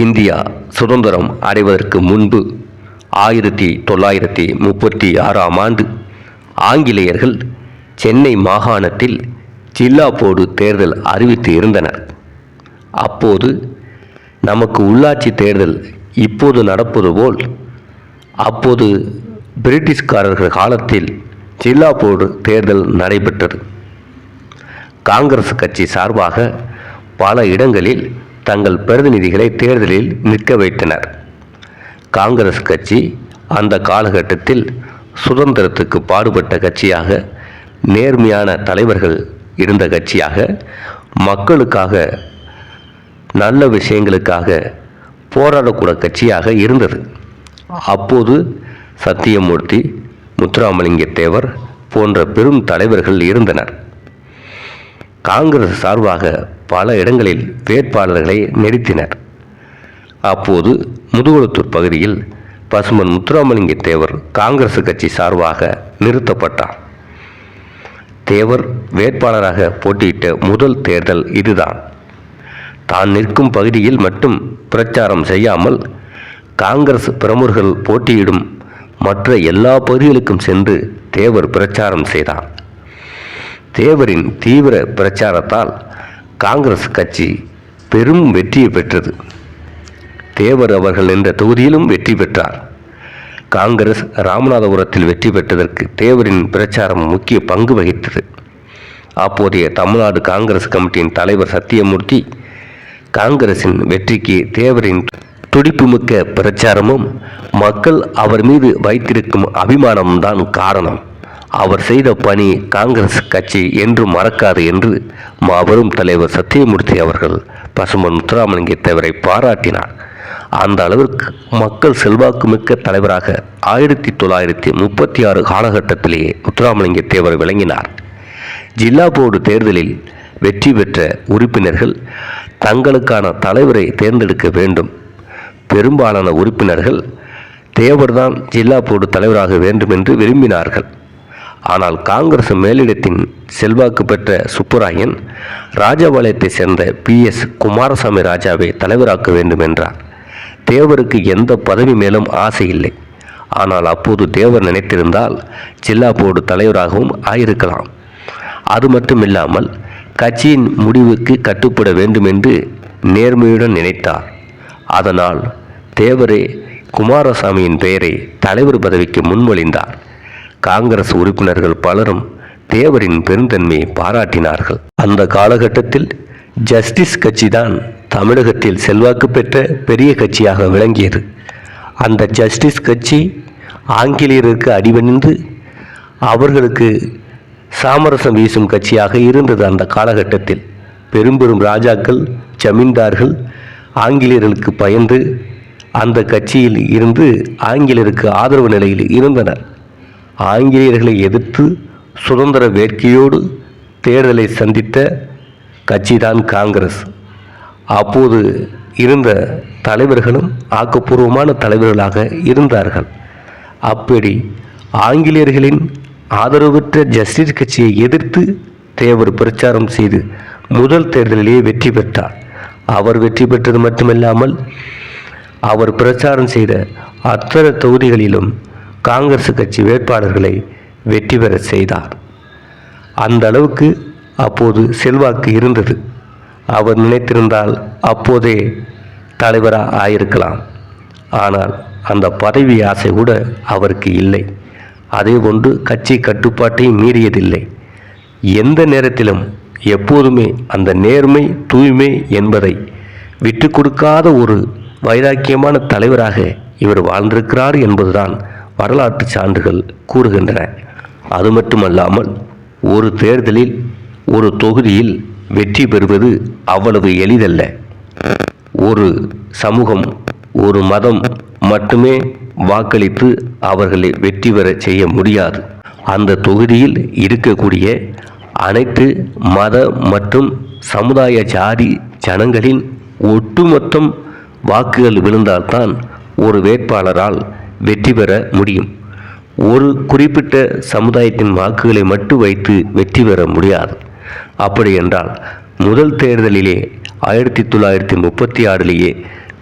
India சுதந்திரம் அடைவதற்கு முன்பு ஆயிரத்தி தொள்ளாயிரத்தி முப்பத்தி ஆறாம் ஆண்டு ஆங்கிலேயர்கள் சென்னை மாகாணத்தில் ஜில்லா போர்டு தேர்தல் அறிவித்து இருந்தனர். அப்போது நமக்கு உள்ளாட்சி தேர்தல் இப்போது நடப்பது போல் அப்போது பிரிட்டிஷ்காரர்கள் காலத்தில் ஜில்லா போர்டு தேர்தல் நடைபெற்றது. காங்கிரஸ் கட்சி சார்பாக பல இடங்களில் தங்கள் பிரதிநிதிகளை தேர்தலில் நிற்க வைத்தனர். காங்கிரஸ் கட்சி அந்த காலகட்டத்தில் சுதந்திரத்துக்கு பாடுபட்ட கட்சியாக நேர்மையான தலைவர்கள் இருந்த கட்சியாக மக்களுக்காக நல்ல விஷயங்களுக்காக போராடக்கூட கட்சியாக இருந்தது. அப்போது சத்தியமூர்த்தி முத்துராமலிங்க தேவர் போன்ற பெரும் தலைவர்கள் இருந்தனர். காங்கிரஸ் சார்பாக பல இடங்களில் வேட்பாளர்களை நிறுத்தினர் அப்போது முதுகுளத்தூர் பகுதியில் பசுமன் முத்துராமலிங்க தேவர் காங்கிரஸ் கட்சி சார்பாக நிறுத்தப்பட்டார். தேவர் வேட்பாளராக போட்டியிட்ட முதல் தேர்தல் இதுதான். தான் நிற்கும் பகுதியில் மட்டும் பிரச்சாரம் செய்யாமல் காங்கிரஸ் பிரமுகர்கள் போட்டியிடும் மற்ற எல்லா பகுதிகளுக்கும் சென்று தேவர் பிரச்சாரம் செய்தார். தேவரின் தீவிர பிரச்சாரத்தால் காங்கிரஸ் கட்சி பெரும் வெற்றியை பெற்றது. தேவர் அவர்கள் என்ற தொகுதியிலும் வெற்றி பெற்றார். காங்கிரஸ் ராமநாதபுரத்தில் வெற்றி பெற்றதற்கு தேவரின் பிரச்சாரம் முக்கிய பங்கு வகித்தது. அப்போதைய தமிழ்நாடு காங்கிரஸ் கமிட்டியின் தலைவர் சத்தியமூர்த்தி காங்கிரசின் வெற்றிக்கு தேவரின் துடிப்புமிக்க பிரச்சாரமும் மக்கள் அவர் மீது வைத்திருக்கும் அபிமானமும் தான் காரணம். அவர் செய்த பணி காங்கிரஸ் கட்சி என்றும் மறக்காது என்று மாபெரும் தலைவர் சத்தியமூர்த்தி அவர்கள் பசுமன் முத்துராமலிங்க தேவரை பாராட்டினார். அந்த அளவிற்கு மக்கள் செல்வாக்கு மிக்க தலைவராக ஆயிரத்தி தொள்ளாயிரத்தி முப்பத்தி ஆறு காலகட்டத்திலேயே முத்துராமலிங்க தேவர் விளங்கினார். ஜில்லா போர்டு தேர்தலில் வெற்றி பெற்ற உறுப்பினர்கள் தங்களுக்கான தலைவரை தேர்ந்தெடுக்க வேண்டும். பெரும்பாலான உறுப்பினர்கள் தேவர்தான் ஜில்லா போர்டு தலைவராக வேண்டும் என்று விரும்பினார்கள். ஆனால் காங்கிரஸ் மேலிடத்தின் செல்வாக்கு பெற்ற சுப்புராயன் ராஜபாளையத்தை சேர்ந்த பி எஸ் குமாரசாமி ராஜாவை தலைவராக்க வேண்டும் என்றார். தேவருக்கு எந்த பதவி மேலும் ஆசை இல்லை. ஆனால் அப்போது தேவர் நினைத்திருந்தால் ஜில்லா போர்டு தலைவராகவும் ஆயிருக்கலாம். அது மட்டுமில்லாமல் கட்சியின் முடிவுக்கு கட்டுப்பட வேண்டும் என்று நேர்மையுடன் நினைத்தார். அதனால் தேவரே குமாரசாமியின் பெயரை தலைவர் பதவிக்கு முன்மொழிந்தார். காங்கிரஸ் உறுப்பினர்கள் பலரும் தேவரின் பெருந்தன்மையை பாராட்டினார்கள். அந்த காலகட்டத்தில் ஜஸ்டிஸ் கட்சிதான் தமிழகத்தில் செல்வாக்கு பெற்ற பெரிய கட்சியாக விளங்கியது. அந்த ஜஸ்டிஸ் கட்சி ஆங்கிலேயருக்கு அடிபணிந்து அவர்களுக்கு சாமரசம் வீசும் கட்சியாக இருந்தது அந்த காலகட்டத்தில். பெரும்பெரும் ராஜாக்கள் ஜமீன்தார்கள் ஆங்கிலேயர்களுக்கு பயந்து அந்த கட்சியில் இருந்து ஆங்கிலேயருக்கு ஆதரவு நிலையில் இருந்தனர். ஆங்கிலேயர்களை எதிர்த்து சுதந்திர வேட்கையோடு தேர்தலை சந்தித்த கட்சிதான் காங்கிரஸ். அப்போது இருந்த தலைவர்களும் ஆக்கப்பூர்வமான தலைவர்களாக இருந்தார்கள். அப்படி ஆங்கிலேயர்களின் ஆதரவற்ற ஜஸ்டிஸ் கட்சியை எதிர்த்து தேவர் பிரச்சாரம் செய்து முதல் தேர்தலிலேயே வெற்றி பெற்றார். அவர் வெற்றி பெற்றது மட்டுமல்லாமல் அவர் பிரச்சாரம் செய்த அத்தனை தொகுதிகளிலும் காங்கிரஸ் கட்சி வேட்பாளர்களை வெற்றி பெற செய்தார். அந்த அளவுக்கு அப்போது செல்வாக்கு இருந்தது. அவர் நினைத்திருந்தால் அப்போதே தலைவராக ஆயிருக்கலாம். ஆனால் அந்த பதவி ஆசை கூட அவருக்கு இல்லை. அதே போன்று கட்சி கட்டுப்பாட்டை மீறியதில்லை. எந்த நேரத்திலும் எப்போதுமே அந்த நேர்மை தூய்மை என்பதை விட்டு கொடுக்காத ஒரு வைராக்கியமான தலைவராக இவர் வாழ்ந்திருக்கிறார் என்பதுதான் வரலாற்று சான்றுகள் கூறுகின்றன. அது மட்டுமல்லாமல் ஒரு தேர்தலில் ஒரு தொகுதியில் வெற்றி பெறுவது அவ்வளவு எளிதல்ல. ஒரு சமூகம் ஒரு மதம் மட்டுமே வாக்களித்து அவர்களை வெற்றி பெற செய்ய முடியாது. அந்த தொகுதியில் இருக்கக்கூடிய அனைத்து மத மற்றும் சமுதாய ஜாதி ஜனங்களின் ஒட்டுமொத்தம் வாக்குகள் விழுந்தால்தான் ஒரு வேட்பாளரால் வெற்றி பெற முடியும். ஒரு குறிப்பிட்ட சமுதாயத்தின் வாக்குகளை மட்டும் வைத்து வெற்றி பெற முடியாது. அப்படி என்றால் முதல் தேர்தலிலே ஆயிரத்தி தொள்ளாயிரத்தி முப்பத்தி ஆறிலேயே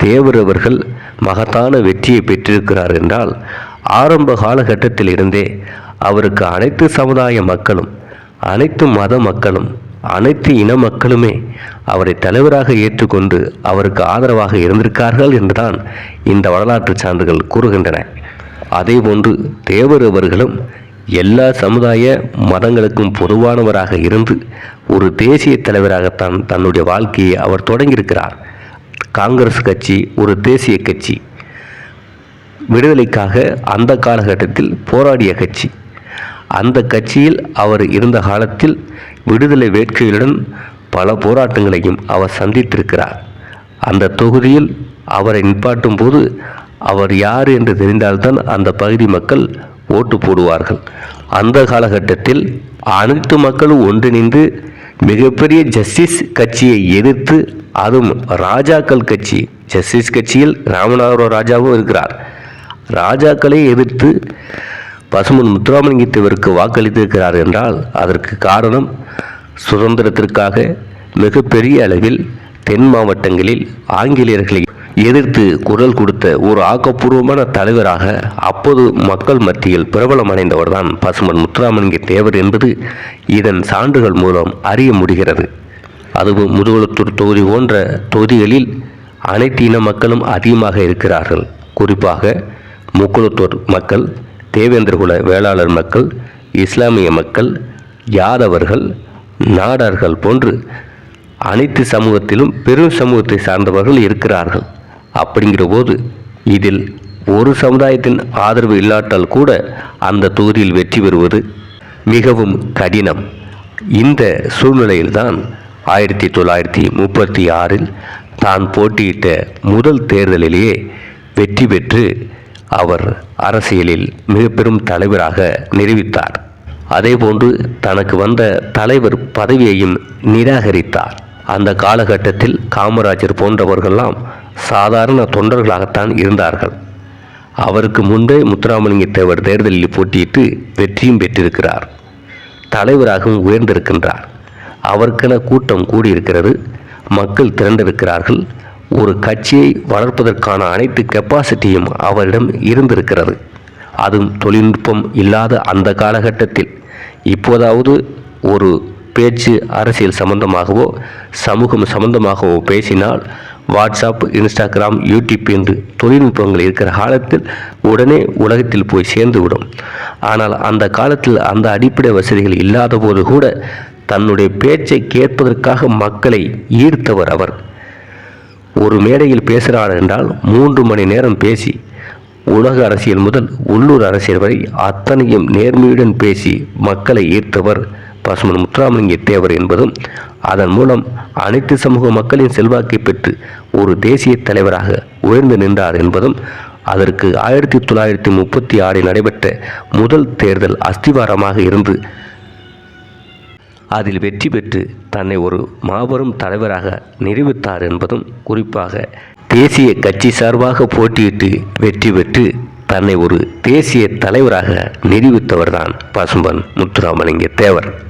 தேவர் அவர்கள் மகத்தான வெற்றியை பெற்றிருக்கிறார் என்றால் ஆரம்ப காலகட்டத்தில் இருந்தே அவருக்கு அனைத்து சமுதாய மக்களும் அனைத்து மத மக்களும் அனைத்து இன மக்களுமே அவரை தலைவராக ஏற்றுக்கொண்டு அவருக்கு ஆதரவாக இருந்திருக்கார்கள் என்றுதான் இந்த வரலாற்று சான்றுகள் கூறுகின்றன. அதேபோன்று தேவர் அவர்களும் எல்லா சமுதாய மதங்களுக்கும் பொதுவானவராக இருந்து ஒரு தேசிய தலைவராகத்தான் தன்னுடைய வாழ்க்கையை அவர் தொடங்கியிருக்கிறார். காங்கிரஸ் கட்சி ஒரு தேசிய கட்சி. விடுதலைக்காக அந்த காலகட்டத்தில் போராடிய கட்சி. அந்த கட்சியில் அவர் இருந்த காலத்தில் விடுதலை வேட்கையுடன் பல போராட்டங்களையும் அவர் சந்தித்திருக்கிறார். அந்த தொகுதியில் அவரை நிப்பாட்டும் போது அவர் யார் என்று தெரிந்தால்தான் அந்த பகுதி மக்கள் ஓட்டு போடுவார்கள். அந்த காலகட்டத்தில் அனைத்து மக்களும் ஒன்றிணைந்து மிகப்பெரிய ஜஸ்டிஸ் கட்சியை எதிர்த்து அதுவும் ராஜாக்கள் கட்சி ஜஸ்டிஸ் கட்சியில் ராமநாதபுரம் ராஜாவும் இருக்கிறார். ராஜாக்களை எதிர்த்து பசுமன் முத்துராமலிங்க தேவருக்கு வாக்களித்திருக்கிறார் என்றால் அதற்கு காரணம் சுதந்திரத்திற்காக மிகப்பெரிய அளவில் தென் மாவட்டங்களில் ஆங்கிலேயர்களை எதிர்த்து குரல் கொடுத்த ஒரு ஆக்கப்பூர்வமான தலைவராக அப்போது மக்கள் மத்தியில் பிரபலம் அடைந்தவர்தான் பசுமன் முத்துராமலிங்க தேவர் என்பது இதன் சான்றுகள் மூலம் அறிய முடிகிறது. அதுவும் முதுகுளத்தூர் தொகுதி போன்ற தொகுதிகளில் அனைத்து இன மக்களும் அதிகமாக இருக்கிறார்கள். குறிப்பாக முக்குளத்தூர் மக்கள் தேவேந்திரகுல வேளாளர் மக்கள் இஸ்லாமிய மக்கள் யாதவர்கள் நாடார்கள் போன்று அனைத்து சமூகத்திலும் பெரும் சமூகத்தை சார்ந்தவர்கள் இருக்கிறார்கள். அப்படிங்கிற போது இதில் ஒரு சமுதாயத்தின் ஆதரவு இல்லாட்டால் கூட அந்த தொகுதியில் வெற்றி பெறுவது மிகவும் கடினம். இந்த சூழ்நிலையில்தான் ஆயிரத்தி தொள்ளாயிரத்தி முப்பத்தி ஆறில் தான் போட்டியிட்ட முதல் தேர்தலிலேயே வெற்றி பெற்று அவர் அரசியலில் மிக பெரும் தலைவராக நிரூபித்தார். அதேபோன்று தனக்கு வந்த தலைவர் பதவியையும் நிராகரித்தார். அந்த காலகட்டத்தில் காமராஜர் போன்றவர்கள்லாம் சாதாரண தொண்டர்களாகத்தான் இருந்தார்கள். அவருக்கு முன்பே முத்துராமலிங்க தேவர் தேர்தலில் போட்டியிட்டு வெற்றியும் பெற்றிருக்கிறார். தலைவராகவும் உயர்ந்திருக்கின்றார். அவருக்கென கூட்டம் கூடியிருக்கிறது. மக்கள் திரண்டிருக்கிறார்கள். ஒரு கட்சியை வளர்ப்பதற்கான அனைத்து கெப்பாசிட்டியும் அவரிடம் இருந்திருக்கிறது. அதுவும் தொழில்நுட்பம் இல்லாத அந்த காலகட்டத்தில். இப்போதாவது ஒரு பேச்சு அரசியல் சம்பந்தமாகவோ சமூகம் சம்பந்தமாகவோ பேசினால் வாட்ஸ்அப் இன்ஸ்டாகிராம் யூடியூப் என்று தொழில்நுட்பங்கள் இருக்கிற காலத்தில் உடனே உலகத்தில் போய் சேர்ந்துவிடும். ஆனால் அந்த காலத்தில் அந்த அடிப்படை வசதிகள் இல்லாத போது கூட தன்னுடைய பேச்சை கேட்பதற்காக மக்களை ஈர்த்தவர் அவர். ஒரு மேடையில் பேசுகிறார் என்றால் மூன்று மணி நேரம் பேசி உலக அரசியல் முதல் உள்ளூர் அரசியல் வரை அத்தனையும் நேர்மையுடன் பேசி மக்களை ஈர்த்தவர் பசுமன் முத்துராமலிங்க தேவர் என்பதும் அதன் மூலம் அனைத்து சமூக மக்களின் செல்வாக்கை பெற்று ஒரு தேசிய தலைவராக உயர்ந்து நின்றார் என்பதும் அதற்கு ஆயிரத்தி தொள்ளாயிரத்தி முப்பத்தி ஆறில் நடைபெற்ற முதல் தேர்தல் அஸ்திவாரமாக இருந்து அதில் வெற்றி பெற்று தன்னை ஒரு மாபெரும் தலைவராக நிரூபித்தார் என்பதும் குறிப்பாக தேசிய கட்சி சார்பாக போட்டியிட்டு வெற்றி பெற்று தன்னை ஒரு தேசிய தலைவராக நிரூபித்தவர்தான் பசும்பன் முத்துராமலிங்க தேவர்.